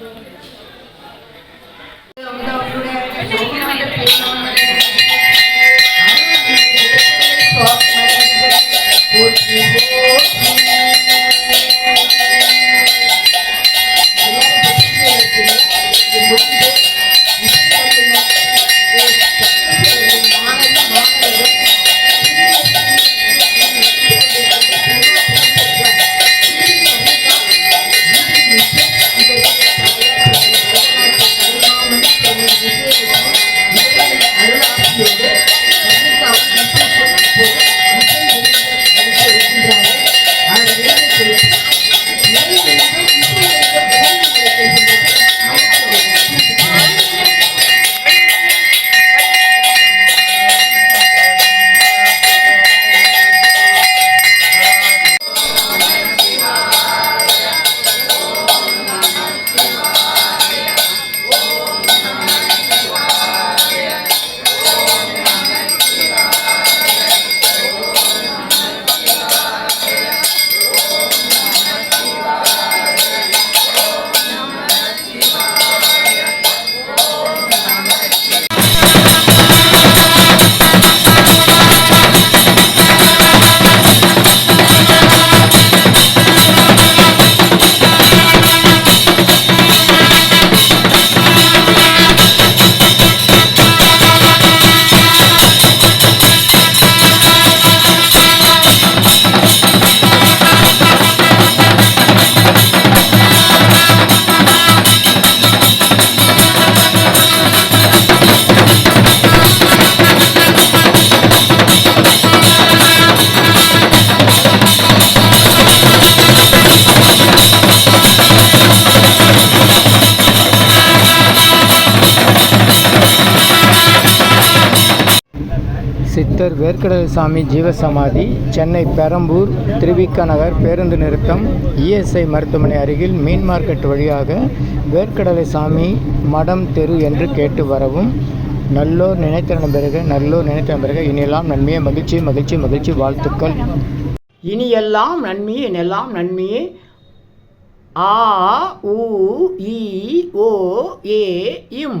Gracias. சித்தர் வேர்க்கடல் சாமி ஜீவசமாதி சென்னை பெரம்பூர் திருவிக்க நகர் பேருந்து நிறுத்தம் இஎஸ்ஐ மருத்துவமனை அருகில் மீன் மார்க்கெட் வழியாக வேர்க்கடலை சாமி மடம் தெரு என்று கேட்டு வரவும். நல்லோர் நினைத்த பிறகு நல்லோர் நினைத்திறன் பிறகு. இனியெல்லாம் நன்மையே மகிழ்ச்சி மகிழ்ச்சி மகிழ்ச்சி வாழ்த்துக்கள். இனியெல்லாம் நன்மையே இனியெல்லாம் நன்மையே. ஆ உ இ ஓ ஏ இம்.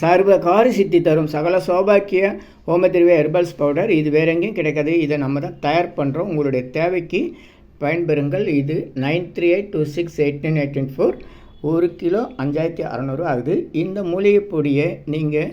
சர்வ காரி சித்தி தரும் சகல சௌபாக்கிய ஹோமத்திரிவே ஹெர்பல்ஸ் பவுடர் இது வேற எங்கேயும் கிடைக்காது. இதை நம்ம தான் தயார் பண்ணுறோம் உங்களுடைய தேவைக்கு பயன்பெறுங்கள். இது nine three eight two six eight nine eight four ஒரு கிலோ அஞ்சாயிரத்தி அறநூறு ஆகுது இந்த மூலிகைப்பொடியை நீங்கள்